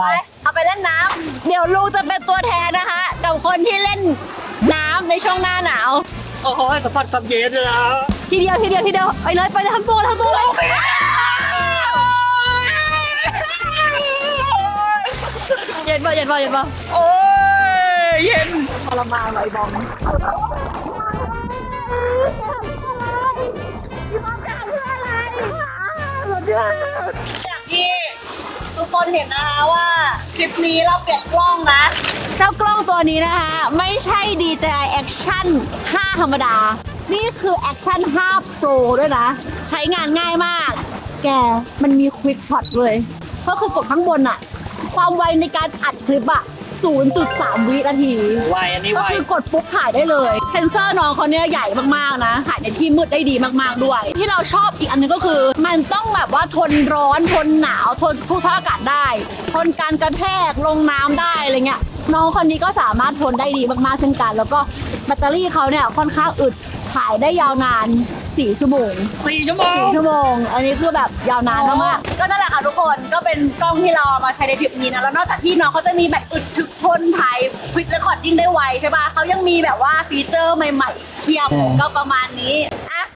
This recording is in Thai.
อะไร เอาไปเล่นน้ำเดี๋ยวลุงจะเป็นตัวแทนนะคะ กับคนที่เล่นน้ำในช่วงหน้าหนาว โอ้โหสัมผัสความเย็นเลยนะทีเดียวทีเดียวทีเดียวไปเลยไปเลยทำตัวทำตัวเลยเย็นป่ะเย็นป่ะเย็นป่ะโอ้ยเย็นทรมานเลยบอมจากที่ทุก คนเห็นนะคะว่าคลิปนี้เราเปลี่ยนกล้องนะ เจ้ากล้องตัวนี้นะคะ ไม่ใช่ DJI Action 5 ธรรมดา นี่คือ Action 5 Pro ด้วยนะ ใช้งานง่ายมาก แกมันมี Quick Shot เลย ก็คือกดข้างบนอะความไวในการอัดคลิปอะ0.3 วินาทีไวอันนี้ก็ไวคือกดปุ๊บถ่ายได้เลย เซนเซอร์น้องเขาเนี่ยใหญ่มากๆนะถ่ายในที่มืดได้ดีมากๆด้วย ที่เราชอบอีกอันนึงก็คือ มันต้องแบบว่าทนร้อนทนหนาวทนทุกสภาพอากาศได้ ทนการกระแทกลงน้ำได้อะไรเงี้ยน้องคนนี้ก็สามารถทนได้ดีมากๆเช่นกัน แล้วก็แบตเตอรี่เขาเนี่ยค่อนข้างอึดถ่ายได้ยาวนาน4ชั่วโมงสี่ชั่วโมงสี่ชั่วโมง อันนี้คือแบบยาวนานมากๆก็นั่นแหละค่ะทุกคนก็เป็นกล้องที่เราเอามาใช้ในทริปนี้นะแล้วนอกจากที่น้องเขาจะมีแบบอึดถึกทนถ่ายควิกเรคคอร์ดดิ้งได้ไวใช่ปะเขายังมีแบบว่าฟีเจอร์ใหม่ๆเทียบอืมก็ประมาณนี้